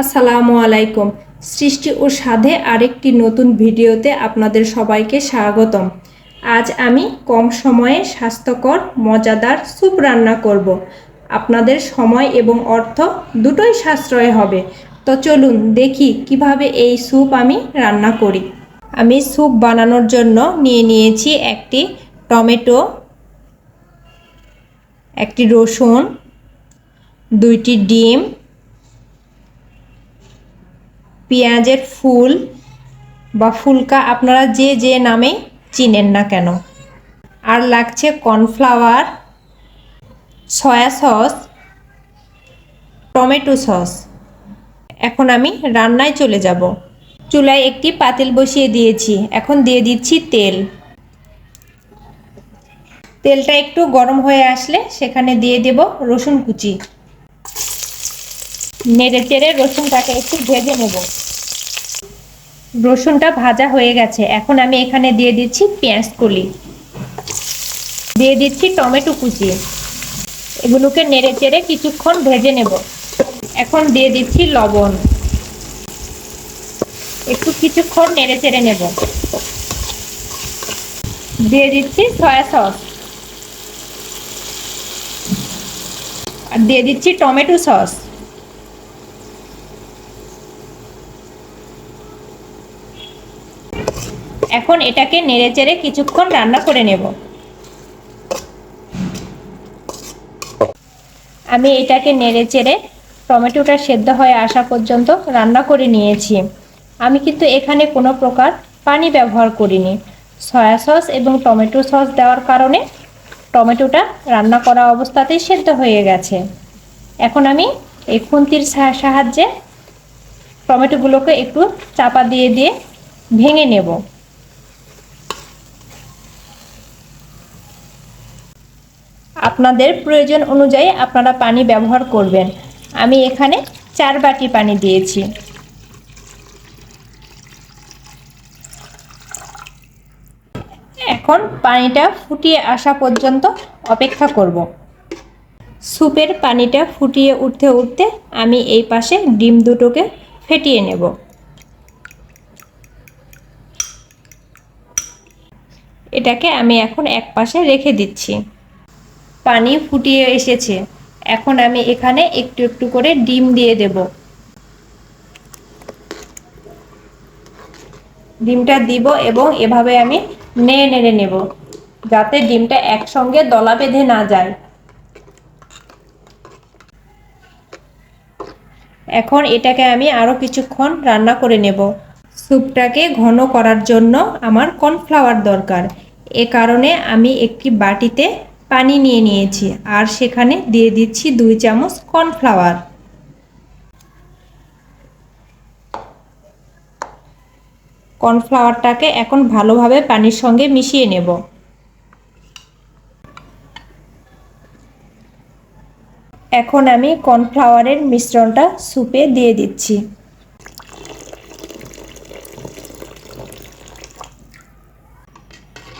আসসালামু আলাইকুম। সৃষ্টি ও সাধে আরেকটি নতুন ভিডিওতে আপনাদের সবাইকে স্বাগতম। আজ আমি কম সময়ে স্বাস্থ্যকর, মজাদার স্যুপ রান্না করব। আপনাদের সময় এবং অর্থ দুটোই সাশ্রয় হবে। তো চলুন দেখি কীভাবে এই স্যুপ আমি রান্না করি। আমি স্যুপ বানানোর জন্য নিয়ে নিয়েছি একটি টমেটো, একটি রসুন, দুইটি ডিম পেঁয়াজের ফুল বা ফুলকা আপনারা যে যে নামে চিনেন না কেন। আর লাগছে cornflour, soya sauce, tomato sauce. এখন আমি রান্নায় চলে যাব। চুলায় একটি পাতিল বসিয়ে দিয়েছি। এখন দিয়ে দিচ্ছি তেল। তেলটা একটু গরম হয়ে আসলে সেখানে দিয়ে দেব রসুন কুচি। নেড়ে চেড়ে রসুনটাকে একটু ভেজে নেব। রসুনটা ভাজা হয়ে গেছে। এখন আমি এখানে দিয়ে দিচ্ছি পেঁয়াজ কলি। দিয়ে দিচ্ছি টমেটো কুচি। এগুলোকে নেড়ে চেড়ে কিছুক্ষণ ভেজে নেব। এখন দিয়ে দিচ্ছি লবণ। একটু কিছুক্ষণ নেড়ে চেড়ে নেব। দিয়ে দিচ্ছি সয়া সস। আর দিয়ে দিচ্ছি টমেটো সস। এখন এটাকে নেড়ে চেড়ে কিছুক্ষণ রান্না করে নেব। আমি এটাকে নেড়ে চেড়ে টমেটোটা সেদ্ধ হয়ে আসা পর্যন্ত রান্না করে নিয়েছি। আমি কিন্তু এখানে কোনো প্রকার পানি ব্যবহার করিনি। সয়া সস এবং টমেটো সস দেওয়ার কারণে টমেটোটা রান্না করা অবস্থাতেই সেদ্ধ হয়ে গেছে। এখন আমি এই খুন্তির সাহায্যে টমেটোগুলোকে একটু চাপা দিয়ে দিয়ে ভেঙে নেব। আপনাদের প্রয়োজন অনুযায়ী আপনারা পানি ব্যবহার করবেন। আমি এখানে চার বাটি পানি দিয়েছি। এখন পানিটা ফুটিয়ে আসা পর্যন্ত অপেক্ষা করব। স্যুপের পানিটা ফুটিয়ে উঠতে উঠতে আমি এই পাশে ডিম দুটোকে ফেটিয়ে নেব। এটাকে আমি এখন এক পাশে রেখে দিচ্ছি। পানি ফুটিয়ে এসেছে। এখন আমি এখানে একটু একটু করে ডিম দিয়ে দেব। ডিমটা দিব এবং এভাবে আমি নেড়ে নেড়ে নেব, যাতে ডিমটা একসঙ্গে দলা বেঁধে না যায়। এখন এটাকে আমি আরও কিছুক্ষণ রান্না করে নেব। স্যুপটাকে ঘন করার জন্য আমার কর্নফ্লাওয়ার দরকার। এ কারণে আমি একটি বাটিতে পানি নিয়ে নিয়েছি আর সেখানে দিয়ে দিচ্ছি দুই চামচ কর্নফ্লাওয়ার। কর্নফ্লাওয়ারটাকে এখন ভালোভাবে পানির সঙ্গে মিশিয়ে নেব। এখন আমি কর্নফ্লাওয়ারের মিশ্রণটা স্যুপে দিয়ে দিচ্ছি।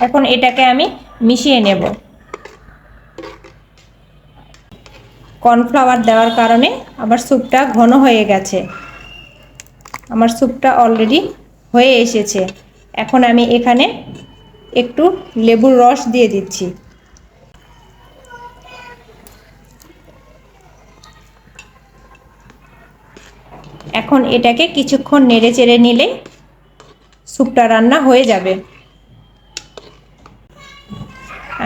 এখন এটাকে আমি মিশিয়ে নেব। কর্নফ্লাওয়ার দেওয়ার কারণে আমার স্যুপটা ঘন হয়ে গেছে। আমার স্যুপটা অলরেডি হয়ে এসেছে। এখন আমি এখানে একটু লেবুর রস দিয়ে দিচ্ছি। এখন এটাকে কিছুক্ষণ নেড়ে চেড়ে নিলে স্যুপটা রান্না হয়ে যাবে।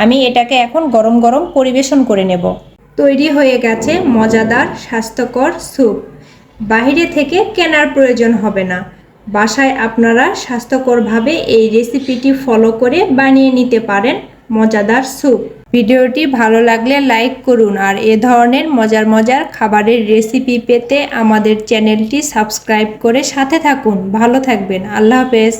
আমি এটাকে এখন গরম গরম পরিবেশন করে নেব। তৈরি হয়ে গেছে মজাদার, স্বাস্থ্যকর স্যুপ। বাহিরে থেকে কেনার প্রয়োজন হবে না। বাসায় আপনারা স্বাস্থ্যকরভাবে এই রেসিপিটি ফলো করে বানিয়ে নিতে পারেন মজাদার স্যুপ। ভিডিওটি ভালো লাগলে লাইক করুন আর এ ধরনের মজার মজার খাবারের রেসিপি পেতে আমাদের চ্যানেলটি সাবস্ক্রাইব করে সাথে থাকুন। ভালো থাকবেন। আল্লাহ হাফেজ।